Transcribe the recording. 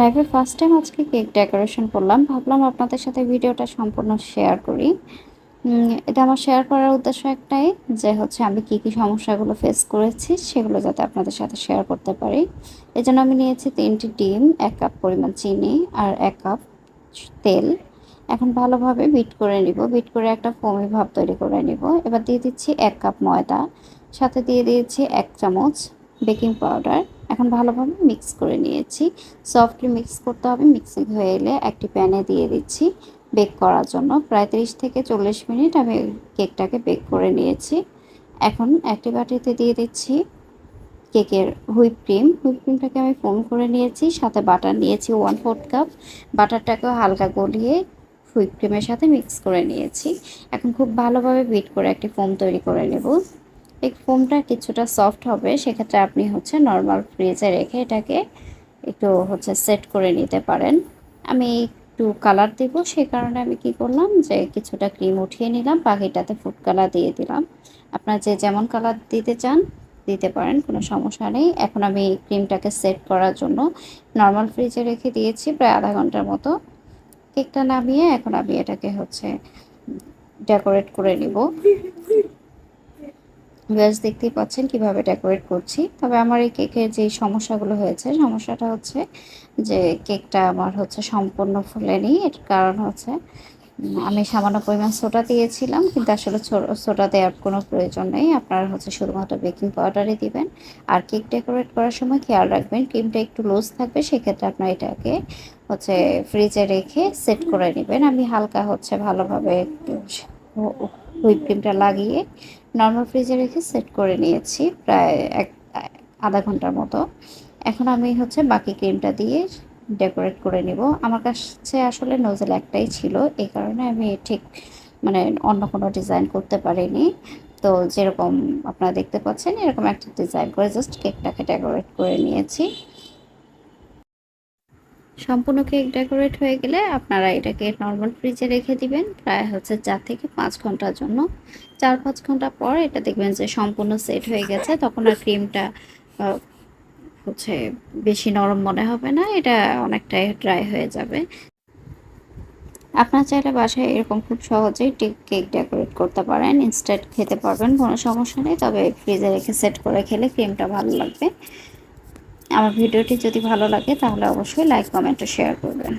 লাইভে first time আজকে cake decoration করলাম। ভাবলাম আপনাদের সাথে ভিডিওটা সম্পূর্ণ শেয়ার করি। এটা আমার শেয়ার করার উদ্দেশ্য একটাই যে হচ্ছে আমি কী কী সমস্যাগুলো ফেস করেছি, সেগুলো যাতে আপনাদের সাথে শেয়ার করতে পারি। এজন্য আমি নিয়েছি তিনটি ডিম, এক কাপ পরিমাণ চিনি আর এক কাপ তেল। এখন ভালোভাবে বিট করে নিব। বিট করে একটা ফোমি ভাব তৈরি করে নিব। এবার দিয়ে দিচ্ছি এক কাপ ময়দা। সাথে দিয়ে দিয়েছি এক চামচ বেকিং পাউডার এখন ভালোভাবে মিক্স করে নিয়েছি। সফটলি মিক্স করতে হবে মিক্সিং হয়ে এলে একটি প্যানে দিয়ে দিচ্ছি বেক করার জন্য। প্রায় তিরিশ থেকে চল্লিশ মিনিট আমি কেকটাকে বেক করে নিয়েছি। এখন একটি বাটিতে দিয়ে দিচ্ছি কেকের হুইপ ক্রিম হুইপ ক্রিমটাকে আমি ফোম করে নিয়েছি, সাথে বাটার নিয়েছি ওয়ান ফোর্থ কাপ বাটারটাকেও হালকা গলিয়ে হুইপ ক্রিমের সাথে মিক্স করে নিয়েছি। এখন খুব ভালোভাবে বিট করে একটি ফোম তৈরি করে নেব। এই ফোমটা কিছুটা সফট হবে, সেক্ষেত্রে আপনি হচ্ছে নর্মাল ফ্রিজে রেখে এটাকে একটু হচ্ছে সেট করে নিতে পারেন। আমি একটু কালার দেব সেই কারণে আমি কি করলাম যে কিছুটা ক্রিম উঠিয়ে নিলাম, বাকিটাতে ফুড কালার দিয়ে দিলাম। আপনার যে যেমন কালার দিতে চান, দিতে পারেন, কোনো সমস্যা নেই। এখন আমি ক্রিমটাকে সেট করার জন্য নর্মাল ফ্রিজে রেখে দিয়েছি, প্রায় আধা ঘণ্টার মতো। কেকটা নামিয়ে এখন আমি এটাকে হচ্ছে ডেকোরেট করে নিব। ব্যাস দেখতেই পাচ্ছেন কীভাবে ডেকোরেট করছি। তবে আমার এই কেকের যে সমস্যাগুলো হয়েছে, সমস্যাটা হচ্ছে যে কেকটা আমার হচ্ছে সম্পূর্ণ ফুলেনি। এর কারণ হচ্ছে আমি সামান্য পরিমাণ সোডা দিয়েছিলাম, কিন্তু আসলে সোডা দেওয়ার কোনো প্রয়োজন নেই। আপনারা হচ্ছে শুধুমাত্র বেকিং পাউডারই দিবেন। আর কেক ডেকোরেট করার সময় খেয়াল রাখবেন ক্রিমটা একটু লুজ থাকবে, সেক্ষেত্রে আপনার এটাকে হচ্ছে ফ্রিজে রেখে সেট করে নেবেন। আমি হালকা হচ্ছে ভালোভাবে হুইপ ক্রিমটা লাগিয়ে নর্মাল ফ্রিজে রেখে সেট করে নিয়েছি, প্রায় এক, আধা ঘণ্টার মতো। এখন আমি হচ্ছে বাকি ক্রিমটা দিয়ে ডেকোরেট করে নিব। আমার কাছে আসলে নোজেল একটাই ছিল, এই কারণে আমি ঠিক মানে অন্য কোনো ডিজাইন করতে পারিনি। তো যেরকম আপনারা দেখতে পাচ্ছেন, এরকম একটা ডিজাইন করে জাস্ট কেকটাকে ডেকোরেট করে নিয়েছি। সম্পূর্ণ কেক ডেকোরেট হয়ে গেলে আপনারা এটাকে নর্মাল ফ্রিজে রেখে দিবেন। প্রায় হচ্ছে চার থেকে পাঁচ ঘণ্টার জন্য। চার পাঁচ ঘণ্টা পর এটা দেখবেন যে সম্পূর্ণ সেট হয়ে গেছে। তখন আর ক্রিমটা হচ্ছে বেশি নরম মনে হবে না। এটা অনেকটাই ড্রাই হয়ে যাবে। আপনার চাইলে বাসায় এরকম খুব সহজেই কেক ডেকোরেট করতে পারেন। ইনস্ট্যান্ট খেতে পারবেন, কোনো সমস্যা নেই। তবে ফ্রিজে রেখে সেট করে খেলে ক্রিমটা ভালো লাগবে। আমার ভিডিওটি যদি ভালো লাগে তাহলে অবশ্যই লাইক কমেন্ট ও শেয়ার করবেন।